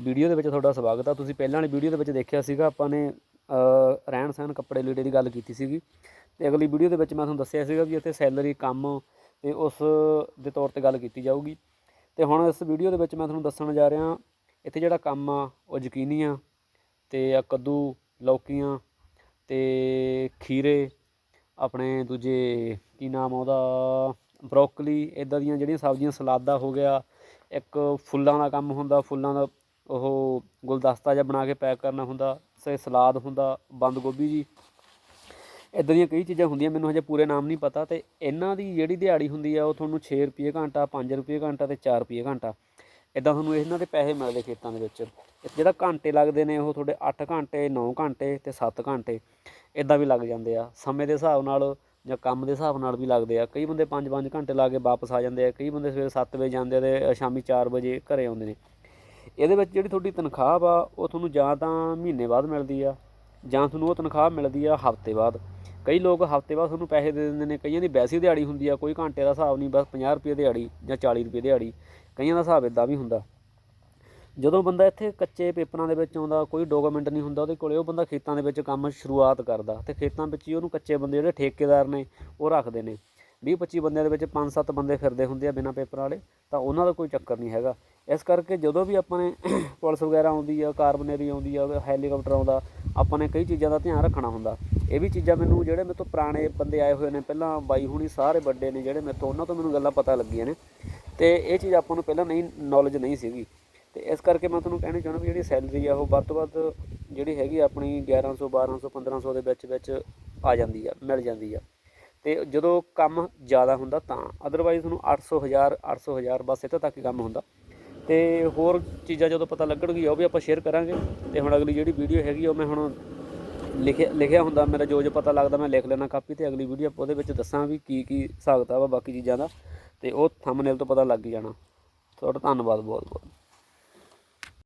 Video ਦੇ ਵਿੱਚ ਤੁਹਾਡਾ ਸਵਾਗਤ ਆ। ਤੁਸੀਂ ਪਹਿਲਾਂ ਵਾਲੀ ਵੀਡੀਓ ਦੇ ਵਿੱਚ ਦੇਖਿਆ ਸੀਗਾ, ਆਪਾਂ ਨੇ ਰਹਿਣ ਸਹਿਣ ਕੱਪੜੇ ਲੀੜੇ ਦੀ ਗੱਲ ਕੀਤੀ ਸੀਗੀ। ਤੇ ਅਗਲੀ ਵੀਡੀਓ ਦੇ ਵਿੱਚ ਮੈਂ ਤੁਹਾਨੂੰ ਦੱਸਿਆ ਸੀਗਾ ਵੀ ਇੱਥੇ ਸੈਲਰੀ ਕੰਮ ਤੇ ਉਸ ਦੇ ਤੌਰ ਤੇ ਗੱਲ ਕੀਤੀ ਜਾਊਗੀ। ਤੇ ਹੁਣ ਇਸ ਵੀਡੀਓ ਦੇ ਵਿੱਚ ਮੈਂ ਤੁਹਾਨੂੰ ਦੱਸਣ ਜਾ ਰਿਹਾ, ਇੱਥੇ ਜਿਹੜਾ ਕੰਮ ਆ, ਉਹ ਯਕੀਨੀ ਆ ਤੇ ਆ ਕੱਦੂ, ਲੌਕੀਆਂ ਤੇ ਖੀਰੇ, ਆਪਣੇ ਦੂਜੇ ਕੀ ਨਾਮ ਉਹਦਾ, ਬਰੋਕਲੀ ਇਦਾਂ ਦੀਆਂ ਜਿਹੜੀਆਂ ਸਬਜ਼ੀਆਂ, ਸਲਾਦਾ ਹੋ ਗਿਆ, ਇੱਕ ਫੁੱਲਾਂ ਦਾ ਕੰਮ ਹੁੰਦਾ, ਫੁੱਲਾਂ ਦਾ ਉਹ ਗੁਲਦਸਤਾ ਜਿਹਾ ਬਣਾ ਕੇ ਪੈਕ ਕਰਨਾ ਹੁੰਦਾ, ਸੇ, ਸਲਾਦ ਹੁੰਦਾ, ਬੰਦ ਗੋਭੀ ਜੀ। ਇਦਾਂ ਦੀਆਂ ਕਈ ਚੀਜ਼ਾਂ ਹੁੰਦੀਆਂ, ਮੈਨੂੰ ਹਜੇ ਪੂਰੇ ਨਾਮ ਨਹੀਂ ਪਤਾ ਤੇ ਇਹਨਾਂ ਦੀ ਜਿਹੜੀ ਦਿਹਾੜੀ ਹੁੰਦੀ ਆ, ਉਹ ਤੁਹਾਨੂੰ 6 ਰੁਪਏ ਘੰਟਾ 5 ਰੁਪਏ ਘੰਟਾ ਤੇ 4 ਰੁਪਏ ਘੰਟਾ। ਇਦਾਂ ਤੁਹਾਨੂੰ ਇਹਨਾਂ ਦੇ ਪੈਸੇ ਮਿਲਦੇ ਖੇਤਾਂ ਦੇ ਵਿੱਚ। ਜਿਹੜਾ ਘੰਟੇ ਲੱਗਦੇ ਨੇ, ਉਹ ਤੁਹਾਡੇ 8 ਘੰਟੇ 9 ਘੰਟੇ ਤੇ 7 ਘੰਟੇ ਇਦਾਂ ਵੀ ਲੱਗ ਜਾਂਦੇ ਆ। ਸਮੇਂ ਦੇ ਹਿਸਾਬ ਨਾਲ ਜਾਂ ਕੰਮ ਦੇ ਹਿਸਾਬ ਨਾਲ ਵੀ ਲੱਗਦੇ ਆ। ਕਈ ਬੰਦੇ 5-5 ਘੰਟੇ ਲਾ ਕੇ ਵਾਪਸ ਆ ਜਾਂਦੇ ਆ, ਕਈ ਬੰਦੇ ਸਵੇਰੇ 7 ਵਜੇ ਜਾਂਦੇ ਆ ਤੇ ਸ਼ਾਮੀ 4 ਵਜੇ ਘਰੇ ਆਉਂਦੇ ਨੇ। ਇਹਦੇ ਵਿੱਚ ਜਿਹੜੀ ਤੁਹਾਡੀ ਤਨਖਾਹ ਵਾ, ਉਹ ਤੁਹਾਨੂੰ ਜਾਂ ਤਾਂ ਮਹੀਨੇ ਬਾਅਦ ਮਿਲਦੀ ਆ, ਜਾਂ ਤੁਹਾਨੂੰ ਉਹ ਤਨਖਾਹ ਮਿਲਦੀ ਆ ਹਫ਼ਤੇ ਬਾਅਦ। ਕਈ ਲੋਕ ਹਫ਼ਤੇ ਬਾਅਦ ਤੁਹਾਨੂੰ ਪੈਸੇ ਦੇ ਦਿੰਦੇ ਨੇ, ਕਈਆਂ ਦੀ ਵੈਸੀ ਦਿਹਾੜੀ ਹੁੰਦੀ ਆ, ਕੋਈ ਘੰਟੇ ਦਾ ਹਿਸਾਬ ਨਹੀਂ, ਬਸ 50 ਰੁਪਏ ਦਿਹਾੜੀ ਜਾਂ 40 ਰੁਪਏ ਦਿਹਾੜੀ, ਕਈਆਂ ਦਾ ਹਿਸਾਬ ਇਦਾਂ ਵੀ ਹੁੰਦਾ। ਜਦੋਂ ਬੰਦਾ ਇੱਥੇ ਕੱਚੇ ਪੇਪਰਾਂ ਦੇ ਵਿੱਚ ਆਉਂਦਾ, ਕੋਈ ਡਾਕੂਮੈਂਟ ਨਹੀਂ ਹੁੰਦਾ ਉਹਦੇ ਕੋਲੇ, ਉਹ ਬੰਦਾ ਖੇਤਾਂ ਦੇ ਵਿੱਚ ਕੰਮ ਸ਼ੁਰੂਆਤ ਕਰਦਾ ਤੇ ਖੇਤਾਂ ਵਿੱਚ ਹੀ ਉਹਨੂੰ ਕੱਚੇ ਬੰਦੇ ਜਿਹੜੇ ਠੇਕੇਦਾਰ ਨੇ, ਉਹ ਰੱਖਦੇ ਨੇ। 20 25 ਬੰਦਿਆਂ ਦੇ ਵਿੱਚ 5-7 ਬੰਦੇ ਫਿਰਦੇ ਹੁੰਦੇ ਆ ਬਿਨਾਂ ਪੇਪਰਾਂ ਵਾਲੇ, ਤਾਂ ਉਹਨਾਂ ਦਾ ਕੋਈ ਚੱਕਰ ਨਹੀਂ ਹੈਗਾ। ਇਸ ਕਰਕੇ ਜਦੋਂ ਵੀ ਆਪਾਂ ਨੇ ਪੁਲਿਸ ਵਗੈਰਾ ਆਉਂਦੀ ਆ ਕਾਰਬਨੇਰੀ ਆਉਂਦੀ ਆ, ਹੈਲੀਕਾਪਟਰ ਆਉਂਦਾ, ਆਪਾਂ ਨੇ ਕਈ ਚੀਜ਼ਾਂ ਦਾ ਧਿਆਨ ਰੱਖਣਾ ਹੁੰਦਾ। ਇਹ ਵੀ ਚੀਜ਼ਾਂ ਮੈਨੂੰ ਜਿਹੜੇ ਮੇਰੇ ਤੋਂ ਪੁਰਾਣੇ ਬੰਦੇ ਆਏ ਹੋਏ ਨੇ, ਪਹਿਲਾਂ ਬਾਈ ਹੁਣੀ ਸਾਰੇ ਵੱਡੇ ਨੇ ਜਿਹੜੇ ਮੇਰੇ ਤੋਂ, ਉਹਨਾਂ ਤੋਂ ਮੈਨੂੰ ਗੱਲਾਂ ਪਤਾ ਲੱਗੀਆਂ ਨੇ। ਤੇ ਇਹ ਚੀਜ਼ ਆਪਾਂ ਨੂੰ ਪਹਿਲਾਂ ਨਹੀਂ ਨੌਲੇਜ ਨਹੀਂ ਸੀਗੀ। ਤੇ ਇਸ ਕਰਕੇ ਮੈਂ ਤੁਹਾਨੂੰ ਕਹਿਣਾ ਚਾਹੁੰਦਾ ਵੀ ਜਿਹੜੀ ਸੈਲਰੀ ਆ, ਉਹ ਵੱਧ ਤੋਂ ਵੱਧ ਜਿਹੜੀ ਹੈਗੀ ਆ ਆਪਣੀ 1100 1200 1500 ਦੇ ਵਿੱਚ ਵਿੱਚ ਆ ਜਾਂਦੀ ਆ, ਮਿਲ ਜਾਂਦੀ ਆ। ਤੇ ਜਦੋਂ ਕੰਮ ਜ਼ਿਆਦਾ ਹੁੰਦਾ ਤਾਂ ਅਦਰਵਾਈਜ਼ ਤੁਹਾਨੂੰ 800 1000 800 1000 ਬਸ ਇੱਥੇ ਤੱਕ ਹੀ ਕੰਮ ਹੁੰਦਾ। ਤੇ ਹੋਰ ਚੀਜ਼ਾਂ ਜਦੋਂ ਪਤਾ ਲੱਗਣਗੀਆਂ, ਉਹ ਵੀ ਆਪਾਂ ਸ਼ੇਅਰ ਕਰਾਂਗੇ। ਤੇ ਹੁਣ ਅਗਲੀ ਜਿਹੜੀ ਵੀਡੀਓ ਹੈਗੀ ਉਹ ਮੈਂ ਹੁਣ ਲਿਖਿਆ ਲਿਖਿਆ ਹੁੰਦਾ, ਮੇਰਾ ਜੋ ਜੋ ਪਤਾ ਲੱਗਦਾ ਮੈਂ ਲਿਖ ਲੈਣਾ ਕਾਪੀ ਤੇ। ਅਗਲੀ ਵੀਡੀਓ ਆਪਾਂ ਉਹਦੇ ਵਿੱਚ ਦੱਸਾਂ ਵੀ ਕੀ ਕੀ ਹਿਸਾਬ ਕਿਤਾਬ ਆ ਬਾਕੀ ਚੀਜ਼ਾਂ ਦਾ। ਤੇ ਉਹ ਥੰਬਨੇਲ ਤੋਂ ਪਤਾ ਲੱਗ ਹੀ ਜਾਣਾ। ਤੁਹਾਡਾ ਧੰਨਵਾਦ ਬਹੁਤ ਬਹੁਤ